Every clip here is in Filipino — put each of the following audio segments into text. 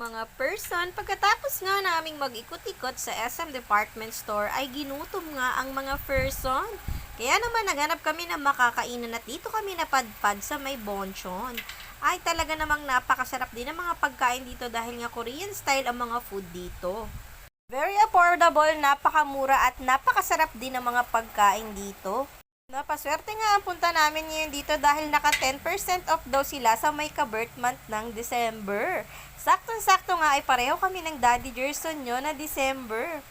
mga person, pagkatapos nga naming mag-ikot-ikot sa SM Department Store ay ginutom nga ang mga person. Kaya naman naghanap kami ng makakainan at dito kami napadpad sa may bonchon. Ay talaga namang napakasarap din ang mga pagkain dito dahil nga Korean style ang mga food dito. Very affordable, napakamura at napakasarap din ang mga pagkain dito. Napaswerte nga ang punta namin ngayon dito dahil naka 10% off daw sila sa may ka-birth month ng December. Saktong-sakto nga ay pareho kami ng Daddy Gerson nyo na December.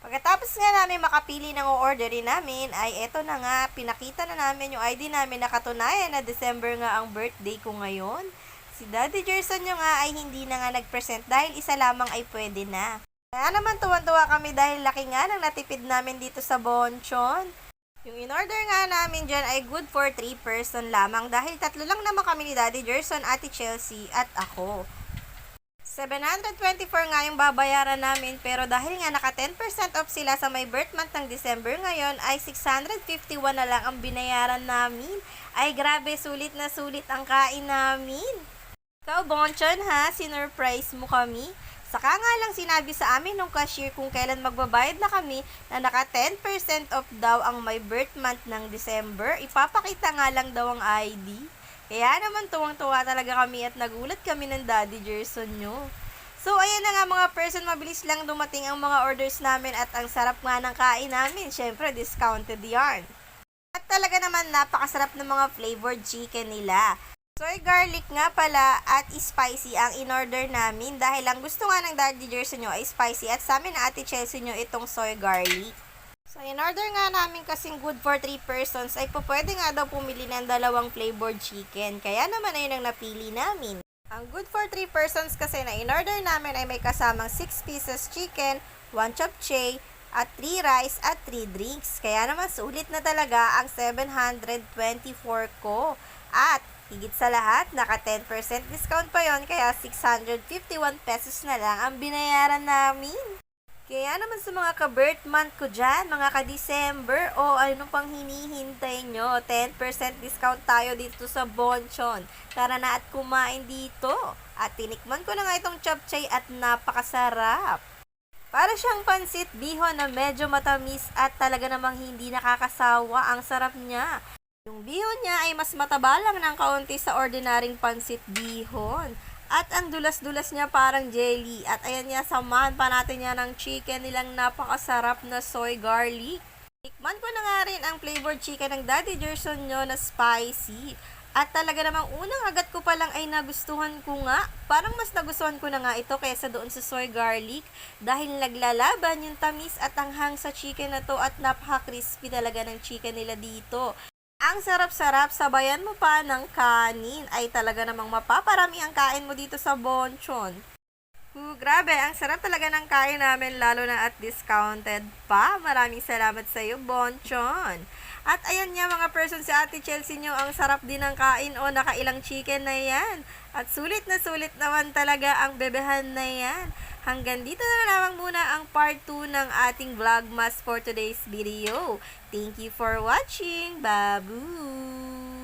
Pagkatapos nga namin makapili ng o-orderin namin, ay eto na nga, pinakita na namin yung ID namin na katunayan na December nga ang birthday ko ngayon. Si Daddy Gerson nyo nga ay hindi na nga nag-present dahil isa lamang ay pwede na. Kaya naman tuwan-tuwa kami dahil laki nga ng natipid namin dito sa Bonchon. Yung in-order nga namin dyan ay good for 3 person lamang dahil tatlo lang naman kami ni Daddy Gerson, Ate Chelsea at ako. 724 nga yung babayaran namin pero dahil nga naka 10% off sila sa may birth month ng December ngayon ay 651 na lang ang binayaran namin. Ay grabe, sulit na sulit ang kain namin. Ikaw, Bonchon ha, sinurprise mo kami. Saka nga lang sinabi sa amin nung cashier kung kailan magbabayad na kami na naka 10% off daw ang may birth month ng December. Ipapakita nga lang daw ang ID. Kaya naman tuwang-tuwa talaga kami at nagulat kami ng Daddy Gerson nyo. So, ayan na nga mga person, mabilis lang dumating ang mga orders namin at ang sarap nga ng kain namin. Syempre, discounted yarn. At talaga naman napakasarap ng mga flavored chicken nila. Soy garlic nga pala at spicy ang in-order namin dahil ang gusto nga ng Daddy Jersey nyo ay spicy at sa amin na Ate Chelsea nyo itong soy garlic. So, in-order nga namin kasing good for 3 persons ay po nga daw pumili ng dalawang flavored chicken. Kaya naman ayun ang napili namin. Ang good for 3 persons kasi na in-order namin ay may kasamang 6 pieces chicken, 1 chopchae, at 3 rice at 3 drinks. Kaya naman sulit na talaga ang 724 ko. At higit sa lahat, naka 10% discount pa yon kaya 651 pesos na lang ang binayaran namin. Kaya naman sa mga ka-birth month ko dyan, mga ka-December, o ano pang hinihintay nyo, 10% discount tayo dito sa Bonchon. Tara na at kumain dito. At tinikman ko na nga itong chopchay at napakasarap. Para siyang pansit bihon na medyo matamis at talaga namang hindi nakakasawa. Ang sarap niya. Yung bihon niya ay mas mataba lang ng kaunti sa ordinaryong pansit bihon. At ang dulas-dulas niya parang jelly. At ayan niya, samahan pa natin niya ng chicken nilang napakasarap na soy garlic. Tikman ko na nga rin ang flavored chicken ng Daddy Gerson nyo na spicy. At talaga namang unang agat ko pa lang ay nagustuhan ko nga. Parang mas nagustuhan ko na nga ito kaysa doon sa soy garlic. Dahil naglalaban yung tamis at anghang sa chicken na to at napaka-crispy talaga ng chicken nila dito. Ang sarap-sarap, sabayan mo pa ng kanin. Ay talaga namang mapaparami ang kain mo dito sa Bonchon. Uh, grabe, ang sarap talaga ng kain namin lalo na at discounted pa. Maraming salamat sa iyo, Bonchon. At ayan nga mga person si Ate Chelsea nyo, ang sarap din ng kain o nakailang chicken na yan. At sulit na sulit naman talaga ang bebehan na yan. Hanggang dito na lamang muna ang part 2 ng ating vlogmas for today's video. Thank you for watching. Babu!